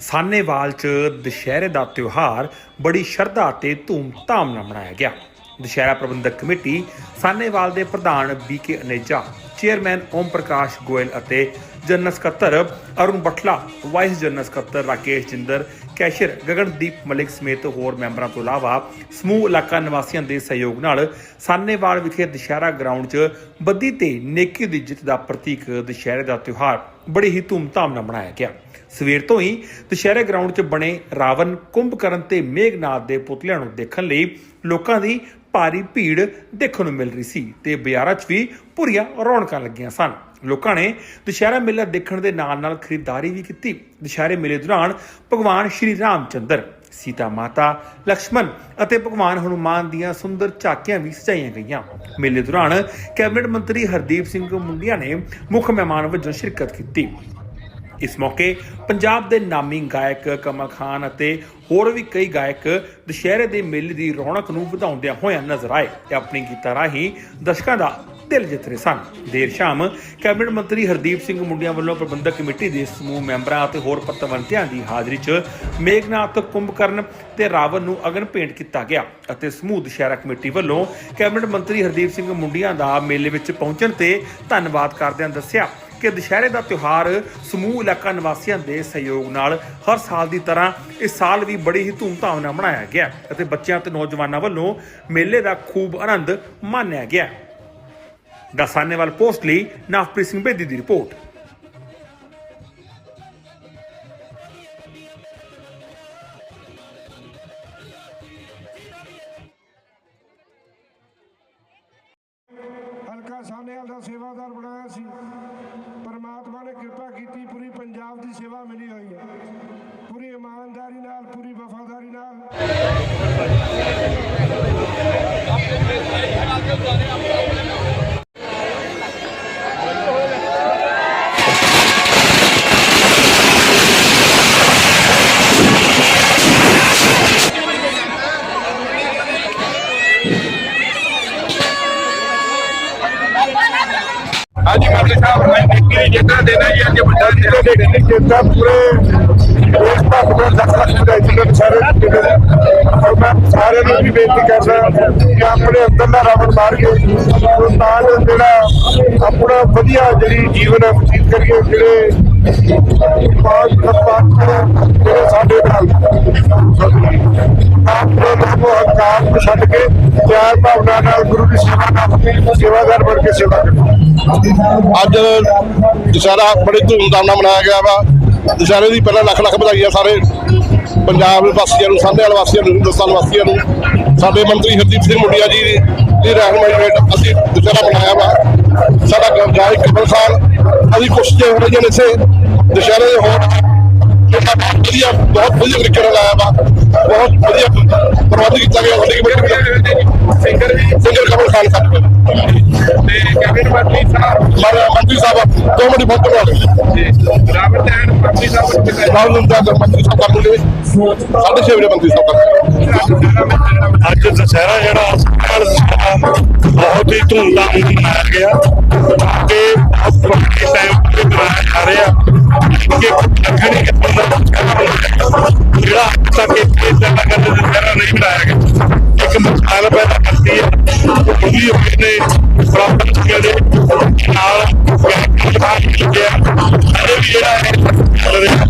ਸਾਨੇਵਾਲ 'ਚ ਦੁਸ਼ਹਿਰੇ ਦਾ ਤਿਉਹਾਰ ਬੜੀ ਸ਼ਰਧਾ ਤੇ ਧੂਮ-ਧਾਮ ਨਾਲ ਮਨਾਇਆ ਗਿਆ। ਦੁਸ਼ਹਿਰਾ ਪ੍ਰਬੰਧਕ ਕਮੇਟੀ ਸਾਨੇਵਾਲ ਦੇ ਪ੍ਰਧਾਨ ਬੀਕੇ ਅਨੇਜਾ, ਚੇਅਰਮੈਨ ਓਮ ਪ੍ਰਕਾਸ਼ ਗੋਇਲ ਅਤੇ ਜਨਰਲ ਸਕੱਤਰ ਅਰੁਣ ਬਟਲਾ ਵਾਈਸ ਜਨਰਲ ਸਕੱਤਰ ਰਾਕੇਸ਼ ਜਿੰਦਰ ਕੈਸ਼ਰ ਗਗਨਦੀਪ ਮਲਿਕ ਸਮੇਤ ਹੋਰ ਮੈਂਬਰਾਂ ਤੋਂ ਇਲਾਵਾ ਸਮੂਹ ਇਲਾਕਾ ਨਿਵਾਸੀਆਂ ਦੇ ਸਹਿਯੋਗ ਨਾਲ ਸਾਨੇਵਾਲ ਵਿਖੇ ਦੁਸ਼ਹਿਰਾ ਗਰਾਊਂਡ 'ਚ ਬੱਦੀ ਤੇ ਨੇਕੀ ਦੀ ਜਿੱਤ ਦਾ ਪ੍ਰਤੀਕ ਦੁਸ਼ਹਿਰੇ ਦਾ ਤਿਉਹਾਰ ਬੜੀ ਹੀ ਧੂਮਧਾਮ ਨਾਲ ਮਨਾਇਆ ਗਿਆ। ਸਵੇਰ ਤੋਂ ਹੀ ਦੁਸ਼ਹਿਰੇ ਗਰਾਊਂਡ 'ਚ ਬਣੇ ਰਾਵਣ ਕੁੰਭਕਰਨ ਤੇ ਮੇਘਨਾਥ ਦੇ ਪੁਤਲਿਆਂ ਨੂੰ ਦੇਖਣ ਲਈ ਲੋਕਾਂ ਦੀ ਭਾਰੀ ਭੀੜ ਦੇਖਣ ਨੂੰ ਮਿਲ ਰਹੀ ਸੀ ਤੇ ਬਾਜ਼ਾਰਾਂ 'ਚ ਵੀ ਭੁਰੀਆਂ ਰੌਣਕਾਂ ਲੱਗੀਆਂ ਸਨ। ਲੋਕਾਂ ਨੇ ਦੁਸ਼ਹਿਰਾ ਮੇਲਾ ਦੇਖਣ ਦੇ ਨਾਲ-ਨਾਲ ਖਰੀਦਦਾਰੀ ਵੀ ਕੀਤੀ। ਦੁਸ਼ਹਿਰੇ ਮੇਲੇ ਦੌਰਾਨ ਭਗਵਾਨ ਸ਼੍ਰੀ ਰਾਮਚੰਦਰ, ਸੀਤਾ ਮਾਤਾ, ਲਕਸ਼ਮਣ ਅਤੇ ਭਗਵਾਨ ਹਨੂਮਾਨ ਦੀਆਂ ਸੁੰਦਰ ਝਾਕੀਆਂ ਵੀ ਸਜਾਈਆਂ ਗਈਆਂ। ਮੇਲੇ ਦੌਰਾਨ ਕੈਬਨਿਟ ਮੰਤਰੀ ਹਰਦੀਪ ਸਿੰਘ ਮੁੰਡੀਆ ਨੇ ਮੁੱਖ ਮਹਿਮਾਨ ਵਜੋਂ ਸ਼ਿਰਕਤ ਕੀਤੀ। ਇਸ ਮੌਕੇ ਪੰਜਾਬ ਦੇ ਨਾਮੀ ਗਾਇਕ ਕਮਲ ਖਾਨ ਅਤੇ ਹੋਰ ਵੀ ਕਈ ਗਾਇਕ ਦੁਸ਼ਹਿਰੇ ਦੇ ਮੇਲੇ ਦੀ ਰੌਣਕ ਨੂੰ ਵਧਾਉਂਦਿਆਂ ਹੋਇਆਂ ਨਜ਼ਰ ਆਏ ਤੇ ਆਪਣੀ ਗੀਤਾਂ ਰਾਹੀਂ ਦਰਸ਼ਕਾਂ ਦਾ ਦਿਲ ਜਿੱਤ ਰਹੇ ਸਨ। ਦੇਰ ਸ਼ਾਮ ਕੈਬਨਿਟ ਮੰਤਰੀ ਹਰਦੀਪ ਸਿੰਘ ਮੁੰਡਿਆਂ ਵੱਲੋਂ ਪ੍ਰਬੰਧਕ ਕਮੇਟੀ ਦੇ ਸਮੂਹ ਮੈਂਬਰਾਂ ਅਤੇ ਹੋਰ ਪਤਵੰਤਿਆਂ ਦੀ ਹਾਜ਼ਰੀ 'ਚ ਮੇਘਨਾਥ ਕੁੰਭਕਰਨ ਤੇ ਰਾਵਣ ਨੂੰ ਅਗਨ ਭੇਂਟ ਕੀਤਾ ਗਿਆ ਅਤੇ ਸਮੂਹ ਦੁਸ਼ਹਿਰਾ ਕਮੇਟੀ ਵੱਲੋਂ ਕੈਬਨਿਟ ਮੰਤਰੀ ਹਰਦੀਪ ਸਿੰਘ ਮੁੰਡਿਆਂ ਦਾ ਮੇਲੇ ਵਿੱਚ ਪਹੁੰਚਣ ਤੇ ਧੰਨਵਾਦ ਕਰਦਿਆਂ ਦੱਸਿਆ ਕਿ ਦੁਸ਼ਹਿਰੇ ਦਾ ਤਿਉਹਾਰ ਸਮੂਹ ਇਲਾਕਾ ਨਿਵਾਸੀਆਂ ਦੇ ਸਹਿਯੋਗ ਨਾਲ ਹਰ ਸਾਲ ਦੀ ਤਰ੍ਹਾਂ ਇਸ ਸਾਲ ਵੀ ਬੜੀ ਹੀ ਧੂਮਧਾਮ ਨਾਲ ਮਨਾਇਆ ਗਿਆ ਅਤੇ ਬੱਚਿਆਂ ਤੇ ਨੌਜਵਾਨਾਂ ਵੱਲੋਂ ਮੇਲੇ ਦਾ ਖੂਬ ਆਨੰਦ ਮਾਣਿਆ ਗਿਆ ਦਾ ਪੋਸਟ ਲਈ ਨਵਪ੍ਰੀਤ ਸਿੰਘ ਬੇਦੀ ਦੀ ਰਿਪੋਰਟ। ਹਲਕਾ ਦਾ ਸੇਵਾਦਾਰ ਬਣਾਇਆ ਸੀ। ਪਰਮਾਤਮਾ ਨੇ ਕਿਰਪਾ ਕੀਤੀ, ਪੂਰੀ ਪੰਜਾਬ ਦੀ ਸੇਵਾ ਮਿਲੀ ਹੋਈ ਹੈ। ਪੂਰੀ ਇਮਾਨਦਾਰੀ ਨਾਲ, ਪੂਰੀ ਵਫਾਦਾਰੀ ਹਾਂਜੀ ਮੰਤਰੀ ਸਾਹਿਬ ਮੈਂ ਨਿੱਕੀ ਜਿੱਦਾਂ ਦੇਣਾ ਜੀ ਅੱਜ ਵੱਡਾ ਦਿਨ ਦੇ ਦਿੱਲੀ ਜਿੱਦਾਂ ਪੂਰੇ ਦੇਸ਼ ਭਰ ਤੋਂ ਲੱਖ ਲੱਖ ਵਿਦਿਆਰਥੀ ਦੇ ਸਾਰੇ ਜਿਹੜੇ ਨੇ। ਔਰ ਮੈਂ ਸਾਰਿਆਂ ਨੂੰ ਵੀ ਬੇਨਤੀ ਕਰਦਾ ਕਿ ਆਪਣੇ ਅੰਦਰ ਦਾ ਰਾਵਣ ਮਾਰ ਕੇ ਨਾਲ ਜਿਹੜਾ ਆਪਣਾ ਵਧੀਆ ਜਿਹੜੀ ਜੀਵਨ ਹੈ ਬਤੀਤ ਕਰੀਏ ਜਿਹੜੇ ਪਾਸ ਪਾਸ ਜਿਹੜੇ ਸਾਡੇ ਨਾਲ ਆਪਣੇ ਨਾਮੋ ਹਕਾਰ ਨੂੰ ਛੱਡ ਕੇ ਪਿਆਰ ਭਾਵਨਾ ਨਾਲ ਗੁਰੂ ਦੀ ਸੇਵਾ ਨਾਲ ਸੇਵਾਦਾਰ ਬਣ ਕੇ ਸੇਵਾ ਕਰੋ ਅੱਜ ਦੁਸਹਿਰਾ ਬੜੇ ਧੂਮਧਾਮ ਨਾਲ ਮਨਾਇਆ ਗਿਆ ਵਾ। ਦੁਸਹਿਰੇ ਦੀ ਪਹਿਲਾਂ ਲੱਖ ਲੱਖ ਵਧਾਈਆਂ ਸਾਰੇ ਪੰਜਾਬ ਵਾਸੀਆਂ ਨੂੰ ਸਾਂਝੇ ਵਾਸੀਆਂ ਨੂੰ, ਹਿੰਦੁਸਤਾਨ ਵਾਸੀਆਂ ਨੂੰ। ਸਾਡੇ ਮੰਤਰੀ ਹਰਦੀਪ ਸਿੰਘ ਮੁੰਡਿਆ ਜੀ ਦੀ ਰਹਿਨਮਾਈ ਹੇਠ ਅਸੀਂ ਦੁਸਹਿਰਾ ਮਨਾਇਆ ਵਾ। ਸਾਡਾ ਗਾਇਕ ਕਮਲ ਖਾਨ ਅਸੀਂ ਕੋਸ਼ਿਸ਼ ਹੋ ਰਹੀਆਂ ਨੇ ਇਸੇ ਦੁਸਹਿਰੇ ਦੇ ਹੋਰ ਜਿਹੜਾ ਬਹੁਤ ਵਧੀਆ ਬਹੁਤ ਵਧੀਆ ਤਰੀਕੇ ਨਾਲ ਆਇਆ ਵਾ ਬਹੁਤ ਵਧੀਆ ਪ੍ਰਬੰਧ ਕੀਤਾ ਗਿਆ ਸਾਡੀ ਕਮੇਟੀ ਸਿੰਗਰ ਵੀ ਸਿੰਗਰ ਕਮਲ ਖਾਨ ਸਾਡੇ ਕੋਲ। ਤੇ ਕੈਬਨਿਟ ਮੰਤਰੀ ਸਾਹਿਬ ਮੰਤਰੀ ਸਾਹਿਬ ਦੋ ਮਿੰਟ ਬਹੁਤ ਧੰਨਵਾਦ। ਰਾਵਣ ਦਹਨ ਮੰਤਰੀ ਸਾਹਿਬ ਨੂੰ ਕਿਹਾ ਰਾਹੁਲ ਨੰਦਾ ਦਾ ਮੰਤਰੀ ਸਾਹਿਬ ਕਰ ਦਿੰਦੇ ਸਾਢੇ ਛੇ ਵਜੇ ਮੰਤਰੀ ਸਾਹਿਬ ਕਰ ਅੱਜ ਦੁਸਹਿਰਾ ਜਿਹੜਾ ਦੀ ਧੂਮ ਦਾ ਨੂੰ ਮਨਾਇਆ ਗਿਆ। ਤੇ ਵਕਤੀ ਟਾਈਮ ਤੇ ਮਨਾਇਆ ਜਾ ਰਿਹਾ। ਕਿ ਲੱਖਣੀ ਕਿ ਜਿਹੜਾ ਤੱਕ ਇੱਥੇ ਦਾ ਨਗਰ ਦੇ ਦਰਰਾ ਨਹੀਂ ਮਨਾਇਆ ਗਿਆ ਇੱਕ ਮਕਾਲ ਪੈਦਾ ਕਰਦੀ ਹੈ। ਪੂਰੀ ਹੋਏ ਨੇ ਪ੍ਰਾਪਤ ਜਿਹੜੇ ਨਾਲ ਜਿਹੜਾ ਹੈ